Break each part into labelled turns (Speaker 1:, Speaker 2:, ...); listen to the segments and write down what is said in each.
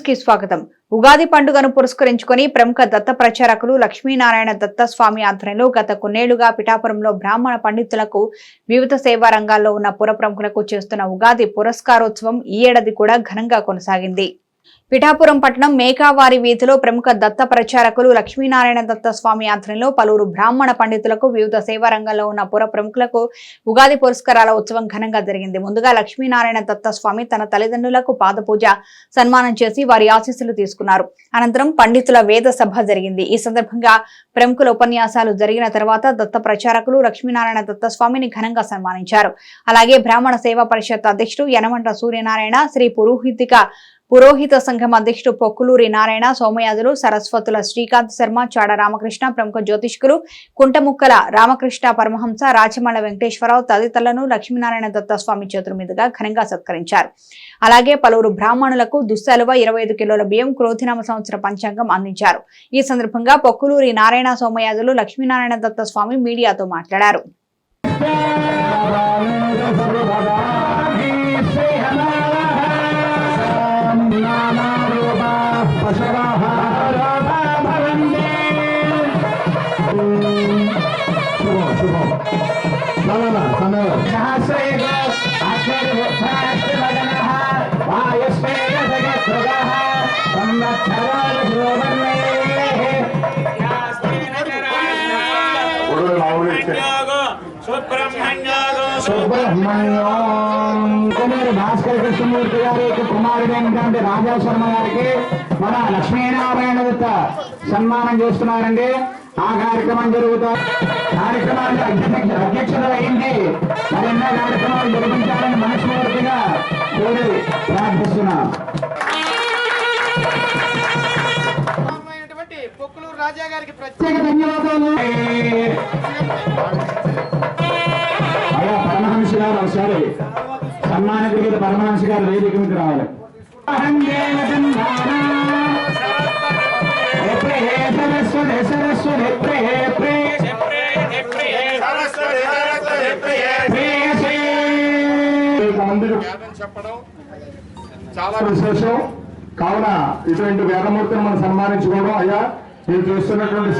Speaker 1: కి స్వాగతం. ఉగాది పండుగను పురస్కరించుకొని ప్రముఖ దత్త ప్రచారకులు లక్ష్మీనారాయణ దత్త స్వామి ఆధ్వర్యంలో గత కొన్నేళ్ళుగా పిఠాపురంలో బ్రాహ్మణ పండితులకు వివిధ సేవా రంగాల్లో ఉన్న పుర ప్రముఖులకు చేస్తున్న ఉగాది పురస్కారోత్సవం ఈ ఏడాది కూడా ఘనంగా కొనసాగింది. పిఠాపురం పట్టణం మేకావారి వీధిలో ప్రముఖ దత్త ప్రచారకులు లక్ష్మీనారాయణ దత్త స్వామి ఆధ్వర్యంలో పలువురు బ్రాహ్మణ పండితులకు వివిధ సేవా రంగంలో ఉన్న పుర ప్రముఖులకు ఉగాది పురస్కారాల ఉత్సవం ఘనంగా జరిగింది. ముందుగా లక్ష్మీనారాయణ దత్త స్వామి తన తల్లిదండ్రులకు పాదపూజ సన్మానం చేసి వారి ఆశీస్సులు తీసుకున్నారు. అనంతరం పండితుల వేద సభ జరిగింది. ఈ సందర్భంగా ప్రముఖుల ఉపన్యాసాలు జరిగిన తర్వాత దత్త ప్రచారకులు లక్ష్మీనారాయణ దత్త స్వామిని ఘనంగా సన్మానించారు. అలాగే బ్రాహ్మణ సేవా పరిషత్ అధ్యక్షుడు యనమంట సూర్యనారాయణ శ్రీ పురోహితిక పురోహిత సంఘం అధ్యక్షుడు పొక్కులూరి నారాయణ సోమయాజులు సరస్వతుల శ్రీకాంత్ శర్మ చాడ రామకృష్ణ ప్రముఖ జ్యోతిష్కులు కుంటముక్కల రామకృష్ణ పరమహంస రాచమల్ల వెంకటేశ్వరరావు తదితరులను లక్ష్మీనారాయణ దత్తస్వామి చేతుల మీదుగా ఘనంగా సత్కరించారు. అలాగే పలువురు బ్రాహ్మణులకు దుస్సలువ ఇరవై ఐదు కిలోల బియ్యం క్రోధినామ సంవత్సర పంచాంగం అందించారు. ఈ సందర్భంగా పొక్కులూరి నారాయణ సోమయాజులు లక్ష్మీనారాయణ దత్తస్వామి మీడియాతో మాట్లాడారు.
Speaker 2: సుబ్రహ్మణ్యం కుమారి భాస్కర కృష్ణమూర్తి గారి యొక్క కుమారుడు ఏంటంటే రాజా శర్మ గారికి మన లక్ష్మీనారాయణ దత్త సన్మానం చేస్తున్నారండి. ఆ కార్యక్రమం జరుగుతా. కార్యక్రమానికి అధ్యక్ష అధ్యక్షత అయింది మరెన్నో కార్యక్రమాలు జరిపించాలని మనస్ఫూర్తిగా కోరి ప్రార్థిస్తున్నాం.
Speaker 3: పొక్కులూరు రాజా గారికి ప్రత్యేక
Speaker 2: ప్రత్యేక ధన్యవాదాలు. అయ్యా పరమహంస గారు ఒకసారి సన్మానితుడికి పరమహంస గారు వేదిక మీద రావాలి.
Speaker 4: చెప్పడం
Speaker 2: చాలా విశేషం. కావున ఇటువంటి వేదమూర్తిని మనం సన్మానించుకోవడం. అయ్యా మీరు చూస్తున్నటువంటి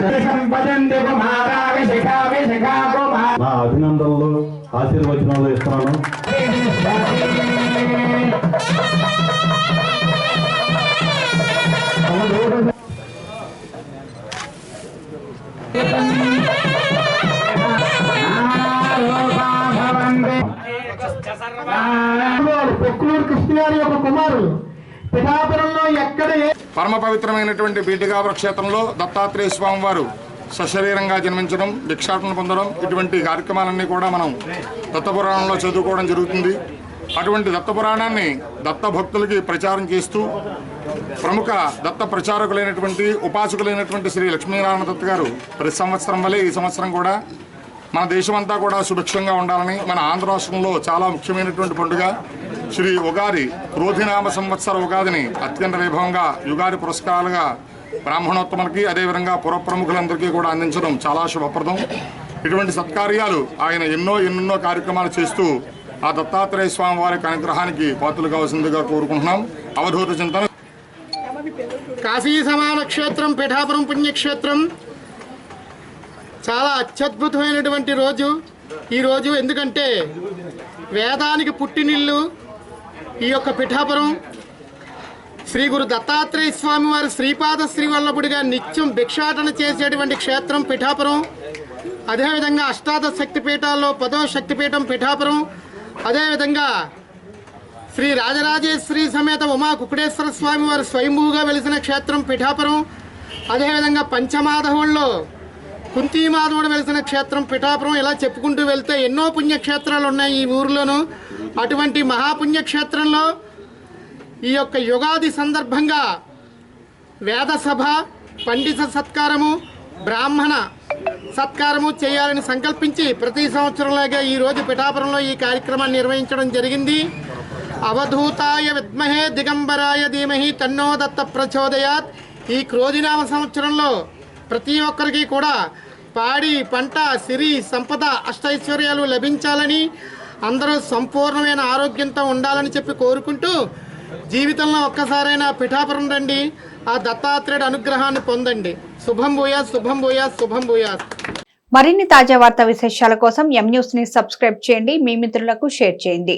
Speaker 5: నా అభినందనలు ఆశీర్వచనాలు ఇస్తున్నాను.
Speaker 2: పొక్కులూరు కృష్ణ యొక్క కుమారులు. పిఠాపురంలో ఎక్కడ
Speaker 4: పరమ పవిత్రమైనటువంటి బీటిగాపుర క్షేత్రంలో దత్తాత్రేయ స్వామి వారు సశరీరంగా జన్మించడం భిక్షాటన పొందడం ఇటువంటి కార్యక్రమాలన్నీ కూడా మనం దత్తపురాణంలో చదువుకోవడం జరుగుతుంది. అటువంటి దత్తపురాణాన్ని దత్త భక్తులకి ప్రచారం చేస్తూ ప్రముఖ దత్త ప్రచారకులైనటువంటి ఉపాసకులైనటువంటి శ్రీ లక్ష్మీనారాయణ దత్త గారు ప్రతి సంవత్సరం వలె ఈ సంవత్సరం కూడా మన దేశమంతా కూడా సుభిక్షంగా ఉండాలని మన ఆంధ్ర రాష్ట్రంలో చాలా ముఖ్యమైనటువంటి పండుగ. శ్రీ ఉగాది క్రోధినామ సంవత్సర ఉగాదిని అత్యంత వైభవంగా యుగాది పురస్కారాలుగా బ్రాహ్మణోత్తములకి అదేవిధంగా పుర ప్రముఖులందరికీ కూడా అందించడం చాలా శుభప్రదం. ఇటువంటి సత్కార్యాలు ఆయన ఎన్నో ఎన్నెన్నో కార్యక్రమాలు చేస్తూ ఆ దత్తాత్రేయ స్వామి వారి అనుగ్రహానికి పాత్రలు కావాల్సిందిగా కోరుకుంటున్నాం. అవధూత చింతన
Speaker 3: కాశీ సమాన క్షేత్రం పిఠాపురం పుణ్యక్షేత్రం చాలా అత్యద్భుతమైనటువంటి రోజు. ఈ రోజు ఎందుకంటే వేదానికి పుట్టినిల్లు ఈ యొక్క పిఠాపురం. శ్రీ గురు దత్తాత్రేయ స్వామి వారి శ్రీపాద శ్రీవల్లభుడిగా నిత్యం భిక్షాటన చేసేటువంటి క్షేత్రం పిఠాపురం. అదేవిధంగా అష్టాదశ శక్తిపీఠాల్లో పదో శక్తిపీఠం పిఠాపురం. అదేవిధంగా శ్రీ రాజరాజేశ్వరి సమేత ఉమా కుకుడేశ్వర స్వామి వారు స్వయంభూగా వెలిసిన క్షేత్రం పిఠాపురం. అదేవిధంగా పంచమాధవుల్లో కుంతీమాధవుడు వెలిసిన క్షేత్రం పిఠాపురం. ఇలా చెప్పుకుంటూ వెళ్తే ఎన్నో పుణ్యక్షేత్రాలు ఉన్నాయి ఈ ఊరిలోను. అటువంటి మహాపుణ్యక్షేత్రంలో ఈ యొక్క యుగాది సందర్భంగా వేద సభ పండిత సత్కారము బ్రాహ్మణ సత్కారము చేయాలని సంకల్పించి ప్రతి సంవత్సరంలాగా ఈరోజు పిఠాపురంలో ఈ కార్యక్రమాన్ని నిర్వహించడం జరిగింది. అవధూతాయ విద్మహే దిగంబరాయ ధీమహి తన్నో దత్త ప్రచోదయాత్. ఈ క్రోధినామ సంవత్సరంలో ప్రతి ఒక్కరికి కూడా పాడి పంట సిరి సంపద అష్టైశ్వర్యాలు లభించాలని అందరూ సంపూర్ణమైన ఆరోగ్యంతో ఉండాలని చెప్పి కోరుకుంటూ జీవితంలో ఒక్కసారైనా పిఠాపురం రండి ఆ దత్తాత్రేయుడు అనుగ్రహాన్ని పొందండి. శుభం భూయా శుభం భూయా శుభం భూయా.
Speaker 1: మరిన్ని తాజా వార్తా విశేషాల కోసం ఎం న్యూస్ని సబ్స్క్రైబ్ చేయండి మీ మిత్రులకు షేర్ చేయండి.